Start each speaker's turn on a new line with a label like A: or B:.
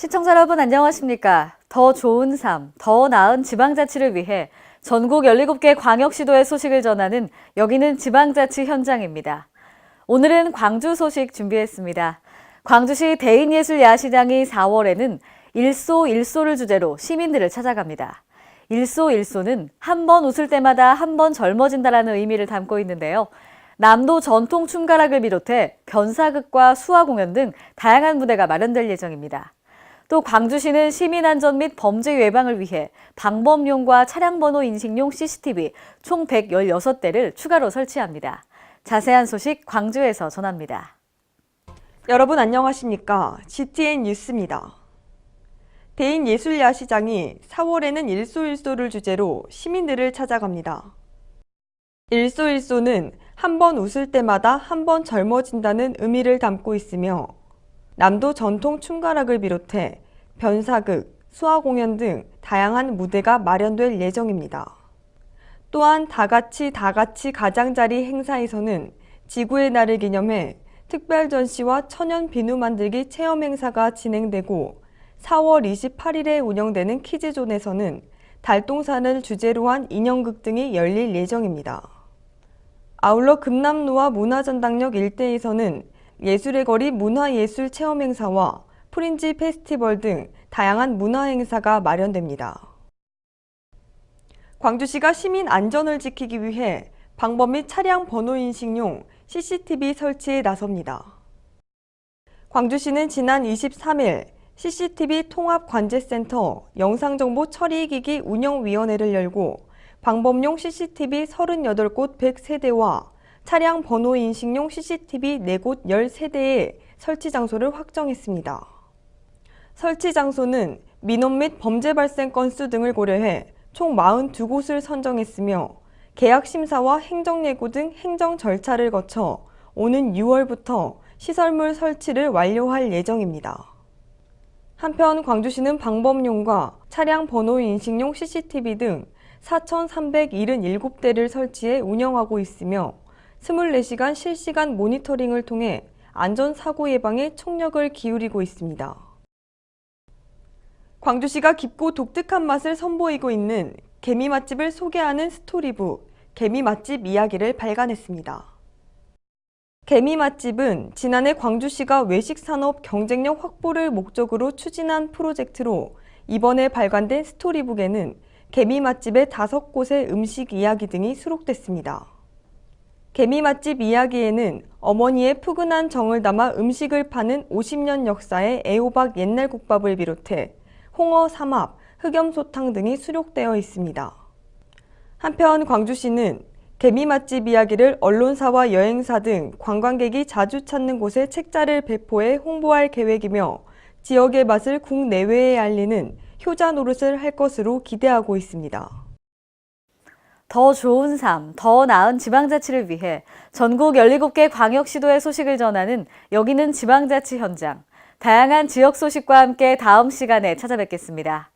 A: 시청자 여러분 안녕하십니까? 더 좋은 삶, 더 나은 지방자치를 위해 전국 17개 광역시도의 소식을 전하는 여기는 지방자치 현장입니다. 오늘은 광주 소식 준비했습니다. 광주시 대인예술야시장이 4월에는 일소 일소를 주제로 시민들을 찾아갑니다. 일소 일소는 한 번 웃을 때마다 한 번 젊어진다라는 의미를 담고 있는데요. 남도 전통 춤가락을 비롯해 변사극과 수화 공연 등 다양한 무대가 마련될 예정입니다. 또 광주시는 시민안전 및 범죄 예방을 위해 방범용과 차량번호 인식용 CCTV 총 116대를 추가로 설치합니다. 자세한 소식 광주에서 전합니다.
B: 여러분 안녕하십니까? GTN 뉴스입니다. 대인예술야시장이 4월에는 일소일소를 주제로 시민들을 찾아갑니다. 일소일소는 한 번 웃을 때마다 한 번 젊어진다는 의미를 담고 있으며 남도 전통 춤가락을 비롯해 변사극, 수화 공연 등 다양한 무대가 마련될 예정입니다. 또한 다같이 다같이 가장자리 행사에서는 지구의 날을 기념해 특별 전시와 천연 비누 만들기 체험 행사가 진행되고 4월 28일에 운영되는 키즈존에서는 달동산을 주제로 한 인형극 등이 열릴 예정입니다. 아울러 금남로와 문화전당역 일대에서는 예술의 거리 문화예술 체험 행사와 프린지 페스티벌 등 다양한 문화 행사가 마련됩니다. 광주시가 시민 안전을 지키기 위해 방범 및 차량 번호 인식용 CCTV 설치에 나섭니다. 광주시는 지난 23일 CCTV 통합관제센터 영상정보 처리기기 운영위원회를 열고 방범용 CCTV 38곳 100세대와 차량 번호 인식용 CCTV 4곳 13대의 설치 장소를 확정했습니다. 설치 장소는 민원 및 범죄 발생 건수 등을 고려해 총 42곳을 선정했으며 계약 심사와 행정 예고 등 행정 절차를 거쳐 오는 6월부터 시설물 설치를 완료할 예정입니다. 한편 광주시는 방범용과 차량 번호 인식용 CCTV 등 4,377대를 설치해 운영하고 있으며 24시간 실시간 모니터링을 통해 안전사고 예방에 총력을 기울이고 있습니다. 광주시가 깊고 독특한 맛을 선보이고 있는 개미 맛집을 소개하는 스토리북 개미 맛집 이야기를 발간했습니다. 개미 맛집은 지난해 광주시가 외식 산업 경쟁력 확보를 목적으로 추진한 프로젝트로 이번에 발간된 스토리북에는 개미 맛집의 다섯 곳의 음식 이야기 등이 수록됐습니다. 개미 맛집 이야기에는 어머니의 푸근한 정을 담아 음식을 파는 50년 역사의 애호박 옛날 국밥을 비롯해 홍어 삼합, 흑염소탕 등이 수록되어 있습니다. 한편 광주시는 개미 맛집 이야기를 언론사와 여행사 등 관광객이 자주 찾는 곳에 책자를 배포해 홍보할 계획이며 지역의 맛을 국내외에 알리는 효자 노릇을 할 것으로 기대하고 있습니다.
A: 더 좋은 삶, 더 나은 지방자치를 위해 전국 17개 광역시도의 소식을 전하는 여기는 지방자치 현장. 다양한 지역 소식과 함께 다음 시간에 찾아뵙겠습니다.